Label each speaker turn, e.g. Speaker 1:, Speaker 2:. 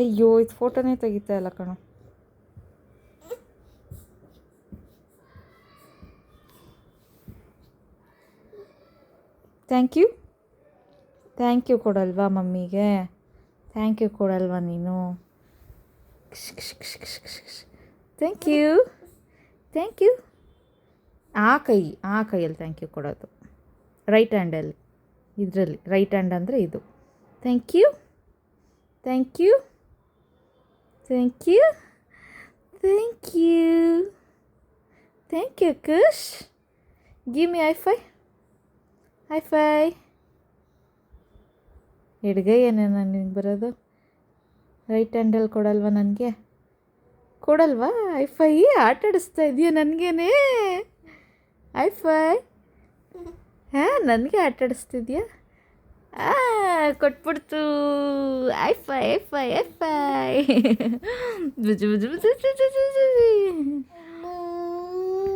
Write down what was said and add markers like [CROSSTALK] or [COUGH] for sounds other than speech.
Speaker 1: ಅಯ್ಯೋ, ಇದು ಫೋಟೋನೇ ತೆಗಿತಾ ಇಲ್ಲ ಕಣ. ಥ್ಯಾಂಕ್ ಯು ಥ್ಯಾಂಕ್ ಯು ಕೊಡಲ್ವಾ ಮಮ್ಮಿಗೆ? ಥ್ಯಾಂಕ್ ಯು ಕೊಡಲ್ವಾ ನೀನು? ಥ್ಯಾಂಕ್ ಯು ಥ್ಯಾಂಕ್ ಯು ಆ ಕೈ, ಆ ಕೈಯಲ್ಲಿ ಥ್ಯಾಂಕ್ ಯು ಕೊಡೋದು. ರೈಟ್ ಹ್ಯಾಂಡಲ್ಲಿ ಇದರಲ್ಲಿ ರೈಟ್ ಹ್ಯಾಂಡ್ ಅಂದರೆ ಇದು. Thank you thank you thank you thank you thank you Kush give me high five high five ಎಡಗೈಯೇನೆ ನನಗೆ ಬರೋದು? ರೈಟ್ ಹ್ಯಾಂಡಲ್ಲಿ ಕೊಡಲ್ವಾ ನನಗೆ? ಕೊಡಲ್ವಾ? ಐ ಫೈ ಆಟಾಡಿಸ್ತಾ ಇದೆಯಾ ನನಗೇನೆ? ಐ ಫೈ [LAUGHS] ಹಾಂ ನನಗೆ ಆಟ ಆಡಿಸ್ತಿದ್ಯಾ? ಆ ಕೊಟ್ಬಿಡ್ತು high five high five high five ಬುಜು ಬುಜು ಬುಜು ಬುಜು ಬುಜು ಬುಜು.